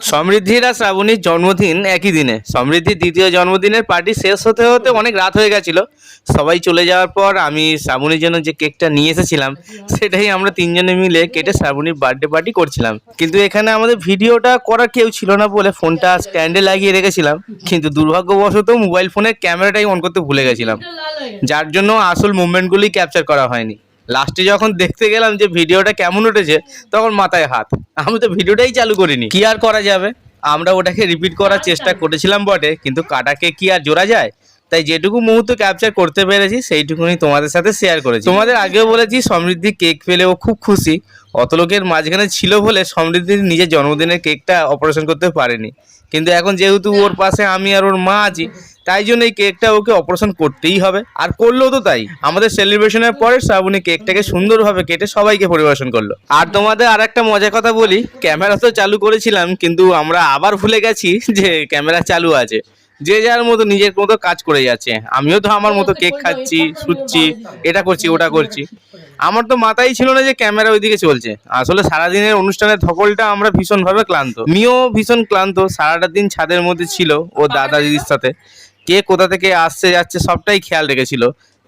সমৃদ্ধির আর শ্রাবণীর জন্মদিন একই দিনে। সমৃদ্ধির দ্বিতীয় জন্মদিনের পার্টি শেষ হতে হতে অনেক রাত হয়ে গেছিল। সবাই চলে যাওয়ার পর আমি শ্রাবণীর জন্য যে কেকটা নিয়ে এসেছিলাম, সেটাই আমরা তিনজনে মিলে কেটে শ্রাবণীর বার্থডে পার্টি করছিলাম। কিন্তু এখানে আমাদের ভিডিওটা করার কেউ ছিল না বলে ফোনটা স্ট্যান্ডে লাগিয়ে রেখেছিলাম। কিন্তু দুর্ভাগ্যবশত মোবাইল ফোনের ক্যামেরাটাই অন করতে ভুলে গেছিলাম। যার জন্য আসল মুভমেন্টগুলি ক্যাপচার করা হয়নি। লাস্টে যখন দেখতে গেলাম যে ভিডিওটা কেমন উঠেছে তখন মাথায় হাত। আমি তো ভিডিওটাই চালু করিনি। কি আর করা যাবে? আমরা ওটাকে রিপিট করার চেষ্টা করেছিলাম বটে কিন্তু কাটাকে কি আর জোড়া যায়? তাই যেটুকু মুহূর্ত ক্যাপচার করতে পেরেছি সেইটুকুনি তোমাদের সাথে শেয়ার করেছি। তোমাদের আগেও বলেছি সমৃদ্ধি কেক পেলে ও খুব খুশি। অত লোকের মাঝখানে ছিল বলে সমৃদ্ধির নিজের জন্মদিনের কেকটা অপারেশন করতে পারেনি। কিন্তু এখন যেহেতু ওর পাশে আমি আর ওর মা আছি তাই জন্য এই কেকটা ওকে অপারেশন করতেই হবে। আর করল তো তাই। আমাদের সেলিব্রেশনের পরে শ্রাবণী কেকটাকে সুন্দরভাবে কেটে সবাইকে পরিবেশন করল। আর তোমাদের আর একটা মজার কথা বলি, ক্যামেরা তো চালু করেছিলাম, কিন্তু আমরা আবার ভুলে গেছি যে ক্যামেরা চালু আছে। যে যার মতো নিজের মতো কাজ করে যাচ্ছে। আমিও তো আমার মতো কেক খাচ্ছি, শুচ্ছি, এটা করছি, ওটা করছি। আমার তো মাথায় ছিল না যে ক্যামেরা ওইদিকে চলছে। আসলে সারাদিনের অনুষ্ঠানের ধকলটা আমরা ভীষণভাবে ক্লান্ত। মিও ভীষণ ক্লান্ত, সারাটা দিন ছাদের মধ্যে ছিল, ও দাদা দিদির সাথে। কে কোথা থেকে আসছে, যাচ্ছে, সবটাই খেয়াল রেখেছিল।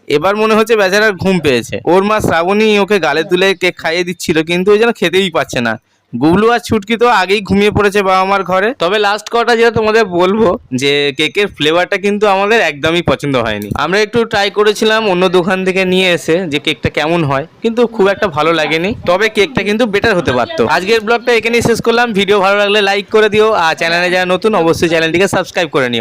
এবার মনে হচ্ছে বেচারার ঘুম পেয়েছে। ওর মা শ্রাবণী ওকে গালে তুলে কেক খাইয়ে দিচ্ছিল, কিন্তু ওই যেন খেতেই পাচ্ছে না। গুবলু আর ছুটকি তো আগেই ঘুমিয়ে পড়েছে বাবা মার ঘরে। তবে লাস্ট কটা যেটা তোমাদের বলব, যে কেকের ফ্লেভারটা কিন্তু আমাদের একদমই পছন্দ হয়নি। আমরা একটু ট্রাই করেছিলাম অন্য দোকান থেকে নিয়ে এসে যে কেকটা কেমন হয়, কিন্তু খুব একটা ভালো লাগেনি। তবে কেকটা কিন্তু বেটার হতে পারতো। আজকের ব্লগটা এখানেই শেষ করলাম। ভিডিও ভালো লাগলে লাইক করে দিও। আর চ্যানেলে যারা নতুন, অবশ্যই চ্যানেলটিকে সাবস্ক্রাইব করে নিও।